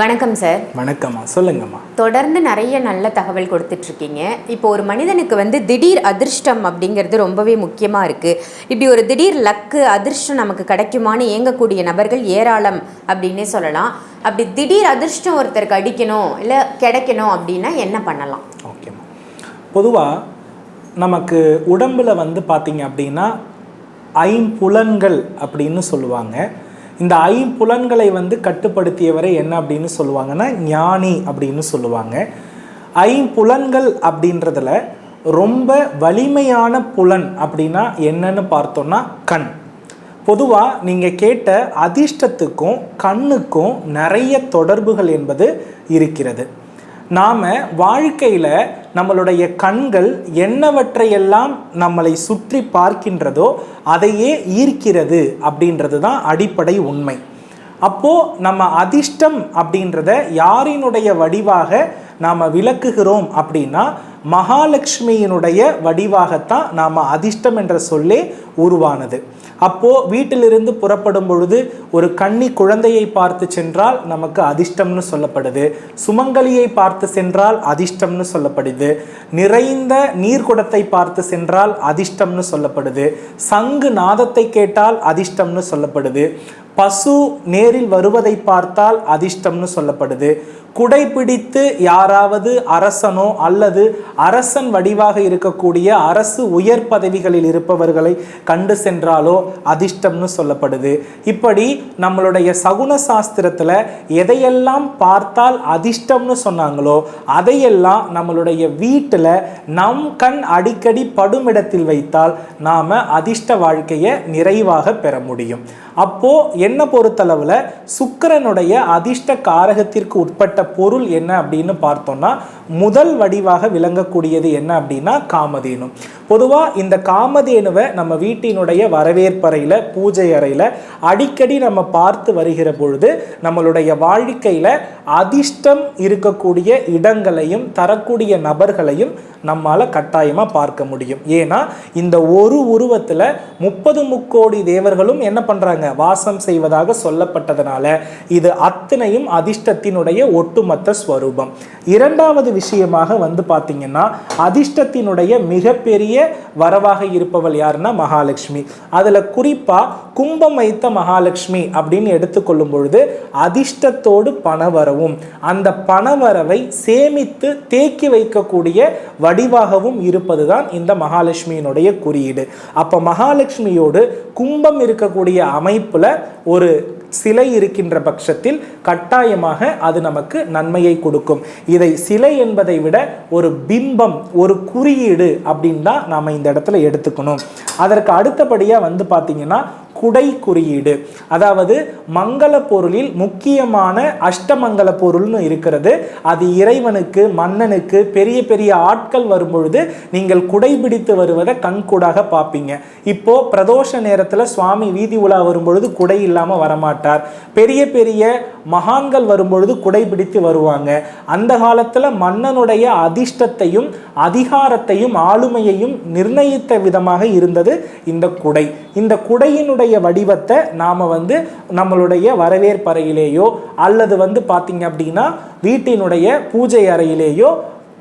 வணக்கம் சார் வணக்கம்மா. சொல்லுங்கம்மா. தொடர்ந்து நிறைய நல்ல தகவல் கொடுத்துட்ருக்கீங்க. இப்போ ஒரு மனிதனுக்கு வந்து திடீர் அதிர்ஷ்டம் அப்படிங்கிறது ரொம்பவே முக்கியமாக இருக்குது இப்படி ஒரு திடீர் லக்கு அதிர்ஷ்டம் நமக்கு கிடைக்குமான்னு இயங்கக்கூடிய நபர்கள் ஏராளம் அப்படின்னே சொல்லலாம். அப்படி திடீர் அதிர்ஷ்டம் ஒருத்தருக்கு அடிக்கணும் இல்லை கிடைக்கணும் அப்படின்னா என்ன பண்ணலாம்? ஓகேம்மா. பொதுவாக நமக்கு உடம்பில் வந்து பார்த்தீங்க அப்படின்னா ஐம்புலன்கள் அப்படின்னு சொல்லுவாங்க. இந்த ஐம்புலன்களை வந்து கட்டுப்படுத்தியவரை என்ன அப்படின்னு சொல்லுவாங்கன்னா ஞானி அப்படின்னு சொல்லுவாங்க. ஐம்புலன்கள் அப்படின்றதுல ரொம்ப வலிமையான புலன் அப்படின்னா என்னன்னு பார்த்தோம்னா கண். பொதுவாக நீங்கள் கேட்ட அதிர்ஷ்டத்துக்கும் கண்ணுக்கும் நிறைய தொடர்புகள் என்பது இருக்கிறது. நாம் வாழ்க்கையில் நம்மளுடைய கண்கள் என்னவற்றையெல்லாம் நம்மளை சுற்றி பார்க்கின்றதோ அதையே ஈர்க்கிறது அப்படின்றது தான் அடிப்படை உண்மை. அப்போது நம்ம அதிர்ஷ்டம் அப்படின்றத யாரினுடைய வடிவாக நாம் விளக்குகிறோம் அப்படின்னா மகாலட்சுமியினுடைய வடிவாகத்தான் நாம் அதிர்ஷ்டம் என்ற சொல்லே உருவானது. அப்போது வீட்டிலிருந்து புறப்படும் பொழுது ஒரு கன்னி குழந்தையை பார்த்து சென்றால் நமக்கு அதிர்ஷ்டம்னு சொல்லப்படுது. சுமங்கலியை பார்த்து சென்றால் அதிர்ஷ்டம்னு சொல்லப்படுது. நிறைந்த நீர்க்குடத்தை பார்த்து சென்றால் அதிர்ஷ்டம்னு சொல்லப்படுது. சங்கு நாதத்தை கேட்டால் அதிர்ஷ்டம்னு சொல்லப்படுது. பசு நேரில் வருவதை பார்த்தால் அதிர்ஷ்டம்னு சொல்லப்படுது. குடை பிடித்து யாராவது அரசனோ அல்லது அரசன் வடிவாக இருக்கக்கூடிய அரசு உயர் பதவிகளில் இருப்பவர்களை கண்டு சென்றாலோ அதிர்ஷ்டம்னு சொல்லப்படுது. இப்படி நம்மளுடைய சகுன சாஸ்திரத்தில் எதையெல்லாம் பார்த்தால் அதிர்ஷ்டம்னு சொன்னாங்களோ அதையெல்லாம் நம்மளுடைய வீட்டில் நம் கண் அடிக்கடி படுமிடத்தில் வைத்தால் நாம் அதிர்ஷ்ட வாழ்க்கையை நிறைவாக பெற முடியும். அப்போ என்ன பொறுத்தளவில் சுக்கிரனுடைய அதிர்ஷ்ட காரகத்திற்கு உட்பட்ட பொருள் என்ன அப்படின்னு பார்த்தோம்னா முதல் வடிவாக விளங்கக்கூடியது என்ன அப்படின்னா காமதேனும் பொதுவாக இந்த காமதேனுவை நம்ம வீட்டினுடைய வரவேற்பறையில் பூஜை அறையில் அடிக்கடி நம்ம பார்த்து வருகிற பொழுது நம்மளுடைய வாழ்க்கையில் அதிர்ஷ்டம் இருக்கக்கூடிய இடங்களையும் தரக்கூடிய நபர்களையும் நம்மால் கட்டாயமாக பார்க்க முடியும். ஏன்னா இந்த ஒரு உருவத்தில் முப்பது முக்கோடி தேவர்களும் என்ன பண்ணுறாங்க வாசம் செய்வதாக சொல்லப்பட்டதனால இது அத்தனையும் அதிர்ஷ்டத்தினுடைய ஒட்டுமொத்த ஸ்வரூபம். இரண்டாவது விஷயமாக வந்து பார்த்திங்கன்னா அதிர்ஷ்டத்தினுடைய மிகப்பெரிய வரவாக இருப்பவள் யாருன்னா மகாலட்சுமி. அதில் குறிப்பாக கும்பம் வைத்த மகாலட்சுமி அப்படின்னு எடுத்துக்கொள்ளும் பொழுது அதிர்ஷ்டத்தோடு பணவரவும் அந்த பணவரவை சேமித்து தேக்கி வைக்கக்கூடிய வடிவாகவும் இருப்பது தான் இந்த மகாலட்சுமியினுடைய குறியீடு. அப்போ மகாலட்சுமியோடு கும்பம் இருக்கக்கூடிய அமைப்பில் ஒரு சிலை இருக்கின்ற பட்சத்தில் கட்டாயமாக அது நமக்கு நன்மையை கொடுக்கும். இதை சிலை என்பதை விட ஒரு பிம்பம் ஒரு குறியீடு அப்படின்னு தான் நாம் இந்த இடத்துல எடுத்துக்கணும். அதற்கு அடுத்தபடியாக வந்து பார்த்தீங்கன்னா குடை குறியீடு. அதாவது மங்கள பொருளில் முக்கியமான அஷ்டமங்கல பொருள்னு இருக்கிறது. அது இறைவனுக்கு மன்னனுக்கு பெரிய பெரிய ஆட்கள் வரும்பொழுது நீங்கள் குடை பிடித்து வருவதை கண்கூடாக பார்ப்பீங்க. இப்போ பிரதோஷ நேரத்தில் சுவாமி வீதி உலா வரும்பொழுது குடை இல்லாமல் வரமாட்டார். பெரிய பெரிய மகான்கள் வரும்பொழுது குடை பிடித்து வருவாங்க. அந்த காலத்தில் மன்னனுடைய அதிர்ஷ்டத்தையும் அதிகாரத்தையும் ஆளுமையையும் நிர்ணயித்த விதமாக இருந்தது இந்த குடை. இந்த குடையினுடைய வடிவத்தை நாம் வந்து நம்மளுடைய வரவேற்பறையிலேயோ அல்லது வந்து பார்த்தீங்க அப்படின்னா வீட்டினுடைய பூஜை அறையிலேயோ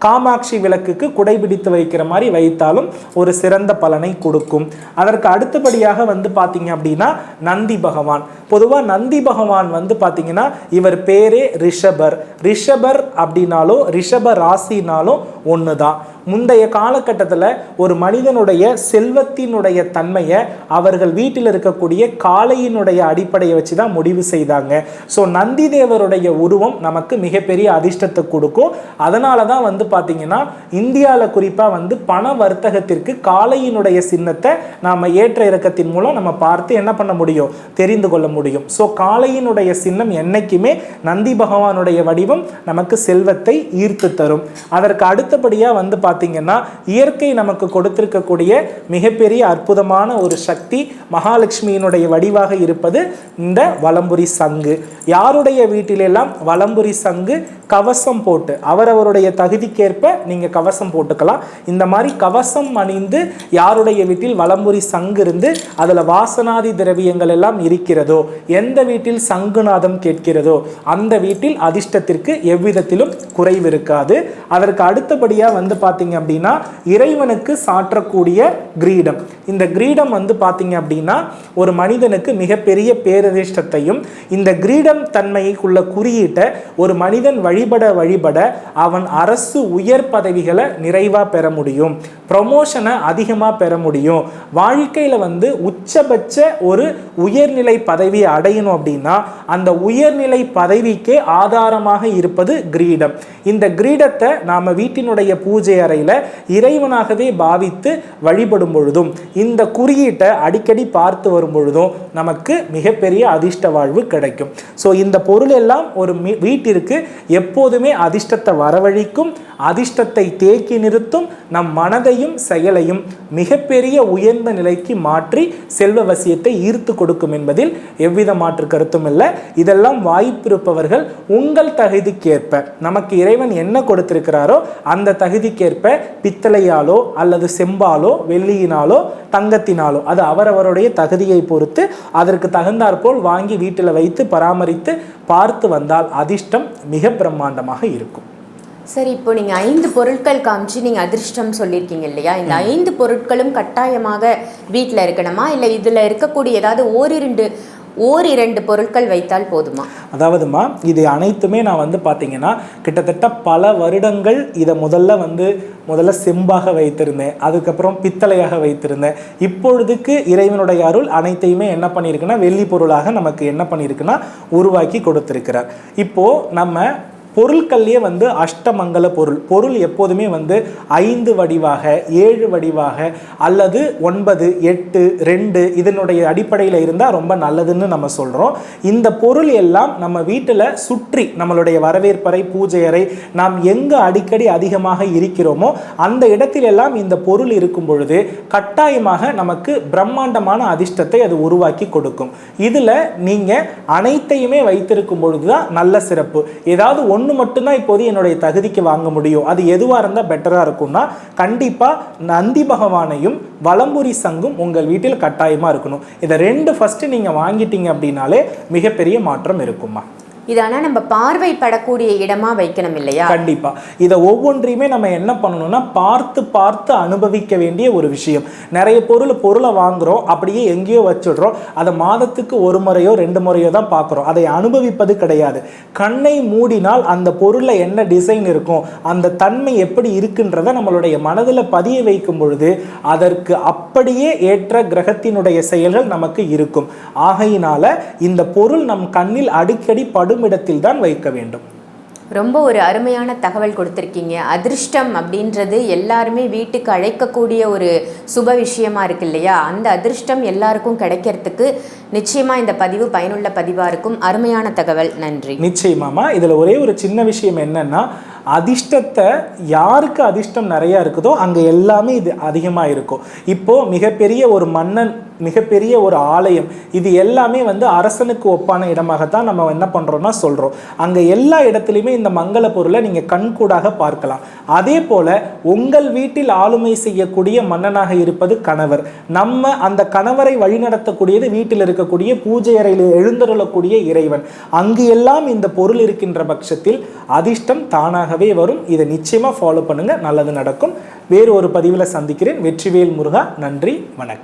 காமாட்சி விளக்குக்கு குடைபிடித்து வைக்கிற மாதிரி வைத்தாலும் ஒரு சிறந்த பலனை கொடுக்கும். அதற்கு அடுத்தபடியாக வந்து பார்த்தீங்க அப்படின்னா நந்தி பகவான். பொதுவாக நந்தி பகவான் வந்து பார்த்தீங்கன்னா இவர் பேரே ரிஷபர். ரிஷபர் அப்படின்னாலும் ரிஷப ராசினாலும் ஒன்று தான் முந்தைய காலகட்டத்தில் ஒரு மனிதனுடைய செல்வத்தினுடைய தன்மையை அவர்கள் வீட்டில் இருக்கக்கூடிய காளையினுடைய அடிப்படையை வச்சு தான் முடிவு செய்தாங்க. ஸோ நந்தி தேவருடைய உருவம் நமக்கு மிகப்பெரிய அதிர்ஷ்டத்தை கொடுக்கும். அதனால தான் வந்து பார்த்தீங்கன்னா இந்தியாவில் குறிப்பாக வந்து பண வர்த்தகத்திற்கு காளையினுடைய சின்னத்தை நாம் ஏற்ற இறக்கத்தின் மூலம் நம்ம பார்த்து என்ன பண்ண முடியும்? தெரிந்து கொள்ள முடியும். ஸோ காளையினுடைய சின்னம் என்னைக்குமே நந்தி பகவானுடைய வடிவம் நமக்கு செல்வத்தை ஈர்த்து தரும். அதற்கு அடுத்தபடியாக வந்து பார்த்தீங்கன்னா இயற்கை நமக்கு கொடுத்திருக்கக்கூடிய மிகப்பெரிய அற்புதமான ஒரு சக்தி மகாலட்சுமியினுடைய வடிவாக இருப்பது இந்த வலம்புரி சங்கு. யாருடைய வீட்டிலெல்லாம் வலம்புரி சங்கு கவசம் போட்டு அவரவருடைய தகுதிக்கு தகுதிக்கேற்ப நீங்கள் கவசம் போட்டுக்கலாம். இந்த மாதிரி கவசம் அணிந்து யாருடைய வீட்டில் வலம்புரி சங்கு இருந்து அதில் வாசனாதி திரவியங்கள் எல்லாம் இருக்கிறதோ எந்த வீட்டில் சங்குநாதம் கேட்கிறதோ அந்த வீட்டில் அதிர்ஷ்டத்திற்கு எவ்விதத்திலும் குறைவு இருக்காது. அதற்கு அடுத்தபடியாக வந்து பார்த்தீங்க அப்படின்னா இறைவனுக்கு சாற்றக்கூடிய கிரீடம். இந்த கிரீடம் வந்து பார்த்தீங்க அப்படின்னா ஒரு மனிதனுக்கு மிகப்பெரிய பேரதிர்ஷ்டத்தையும் இந்த கிரீடம் தன்மைக்குள்ள குறியீட்டை ஒரு மனிதன் வழிபட வழிபட அவன் அரசு உயர் பதவிகளை நிறைவாக பெற முடியும். ப்ரொமோஷனை அதிகமாக பெற முடியும். வாழ்க்கையில் வந்து உச்சபட்ச ஒரு உயர்நிலை பதவியை அடையணும் அப்படின்னா அந்த உயர்நிலை பதவிக்கே ஆதாரமாக இருப்பது கிரீடம். இந்த கிரீடத்தை நாம் வீட்டினுடைய பூஜை அறையில் இறைவனாகவே பாவித்து வழிபடும் பொழுதும் இந்த குறியீட்டை அடிக்கடி பார்த்து வரும் பொழுதும் நமக்கு மிகப்பெரிய அதிர்ஷ்ட வாழ்வு கிடைக்கும். ஸோ இந்த பொருள் எல்லாம் ஒரு வீட்டிற்கு எப்போதுமே அதிர்ஷ்டத்தை வரவழிக்கும் அதிர்ஷ்டத்தை தேக்கி நிறுத்தும் நம் மனதையும் செயலையும் மிகப்பெரிய உயர்ந்த நிலைக்கு மாற்றி செல்வ வசியத்தை ஈர்த்து கொடுக்கும் என்பதில் எவ்வித மாற்று கருத்தும் இல்லை. இதெல்லாம் வாய்ப்பிருப்பவர்கள் உங்கள் தகுதிக்கேற்ப நமக்கு இறைவன் என்ன கொடுத்திருக்கிறாரோ அந்த தகுதிக்கேற்ப பித்தளையாலோ அல்லது செம்பாலோ வெள்ளியினாலோ தங்கத்தினாலோ அது அவரவருடைய தகுதியை பொறுத்து அதற்கு தகுந்தாற்போல் வாங்கி வீட்டில் வைத்து பராமரித்து பார்த்து வந்தால் அதிர்ஷ்டம் மிக பிரம்மாண்டமாக இருக்கும். சரி இப்போ நீங்கள் ஐந்து பொருட்கள் காமிச்சு நீங்கள் அதிர்ஷ்டம் சொல்லியிருக்கீங்க இல்லையா? இந்த ஐந்து பொருட்களும் கட்டாயமாக வீட்டில் இருக்கணுமா? இல்லை இதில் இருக்கக்கூடிய ஏதாவது ஓரிரண்டு ஓரிரண்டு பொருட்கள் வைத்தால் போதுமா? அதாவதுமா இது அனைத்துமே நான் வந்து பார்த்தீங்கன்னா கிட்டத்தட்ட பல வருடங்கள் இதை முதல்ல வந்து முதல்ல செம்பாக வைத்திருந்தேன். அதுக்கப்புறம் பித்தளையாக வைத்திருந்தேன். இப்பொழுதுக்கு இறைவனுடைய அருள் அனைத்தையுமே என்ன பண்ணியிருக்குன்னா வெள்ளி பொருளாக நமக்கு என்ன பண்ணியிருக்குன்னா உருவாக்கி கொடுத்திருக்கிறார். இப்போ நம்ம பொருட்கள்லேயே வந்து அஷ்டமங்கல பொருள். பொருள் எப்போதுமே வந்து ஐந்து வடிவாக ஏழு வடிவாக அல்லது ஒன்பது எட்டு ரெண்டு இதனுடைய அடிப்படையில் இருந்தால் ரொம்ப நல்லதுன்னு நம்ம சொல்கிறோம் இந்த பொருள் எல்லாம் நம்ம வீட்டில் சுற்றி நம்மளுடைய வரவேற்பறை பூஜை அறை நாம் எங்கே அடிக்கடி அதிகமாக இருக்கிறோமோ அந்த இடத்திலெல்லாம் இந்த பொருள் இருக்கும் பொழுது கட்டாயமாக நமக்கு பிரம்மாண்டமான அதிர்ஷ்டத்தை அது உருவாக்கி கொடுக்கும். இதில் நீங்கள் அனைத்தையுமே வைத்திருக்கும் பொழுது தான் நல்ல சிறப்பு. ஏதாவது ஒன்று ஒன்று மட்டும்தான் இப்போது என்னுடைய தகுதிக்கு வாங்க முடியும். அது எதுவாக இருந்தால் பெட்டராக இருக்கும்னா கண்டிப்பாக நந்தி பகவானையும் வலம்புரி சங்கும் உங்கள் வீட்டில் கட்டாயமாக இருக்கணும். இதை ரெண்டு ஃபஸ்ட்டு நீங்கள் வாங்கிட்டீங்க அப்படின்னாலே மிகப்பெரிய மாற்றம் இருக்குமா இதை ஆனால் நம்ம பார்வைப்படக்கூடிய இடமா வைக்கணும் இல்லையா? கண்டிப்பா. இதை ஒவ்வொன்றையுமே நம்ம என்ன பண்ணணும்னா பார்த்து பார்த்து அனுபவிக்க வேண்டிய ஒரு விஷயம். நிறைய பொருள் பொருளை வாங்குறோம் அப்படியே எங்கேயோ வச்சுடுறோம். அதை மாதத்துக்கு ஒரு முறையோ ரெண்டு முறையோ தான் பார்க்குறோம். அதை அனுபவிப்பது கிடையாது. கண்ணை மூடினால் அந்த பொருளில் என்ன டிசைன் இருக்கும் அந்த தன்மை எப்படி இருக்குன்றதை நம்மளுடைய மனதில் பதிய வைக்கும் பொழுது அதற்கு அப்படியே ஏற்ற கிரகத்தினுடைய செயல்கள் நமக்கு இருக்கும். ஆகையினால இந்த பொருள் நம் கண்ணில் அடிக்கடி படு படும் இடத்தில் தான் வைக்க வேண்டும். ரொம்ப ஒரு அருமையான தகவல் கொடுத்துருக்கீங்க. அதிர்ஷ்டம் அப்படின்றது எல்லாருமே வீட்டுக்கு அழைக்கக்கூடிய ஒரு சுப விஷயமா இருக்கு இல்லையா? அந்த அதிர்ஷ்டம் எல்லாருக்கும் கிடைக்கிறதுக்கு நிச்சயமா இந்த பதிவு பயனுள்ள பதிவா இருக்கும். அருமையான தகவல். நன்றி. நிச்சயமாமா இதில் ஒரே ஒரு சின்ன விஷயம் என்னன்னா அதிர்ஷ்டத்தை யாருக்கு அதிர்ஷ்டம் நிறையா இருக்குதோ அங்கே எல்லாமே இது அதிகமாக இருக்கும். இப்போது மிகப்பெரிய ஒரு மன்னன் மிகப்பெரிய ஒரு ஆலயம் இது எல்லாமே வந்து அரசனுக்கு ஒப்பான இடமாகத்தான் நம்ம என்ன பண்ணுறோம்னா சொல்கிறோம் அங்கே எல்லா இடத்துலையுமே இந்த மங்கள பொருளை நீங்கள் கண்கூடாக பார்க்கலாம். அதே போல் உங்கள் வீட்டில் ஆளுமை செய்யக்கூடிய மன்னனாக இருப்பது கணவர். நம்ம அந்த கணவரை வழிநடத்தக்கூடியது வீட்டில் இருக்கக்கூடிய பூஜை அறையில் எழுந்தருளக்கூடிய இறைவன். அங்கு எல்லாம் இந்த பொருள் இருக்கின்ற பட்சத்தில் அதிர்ஷ்டம் தானாக தானாகவே வரும். இதை நிச்சயமாக ஃபாலோ பண்ணுங்கள் நல்லது நடக்கும். வேறு ஒரு பதிவில் சந்திக்கிறேன். வெற்றிவேல் முருகா. நன்றி. வணக்கம்.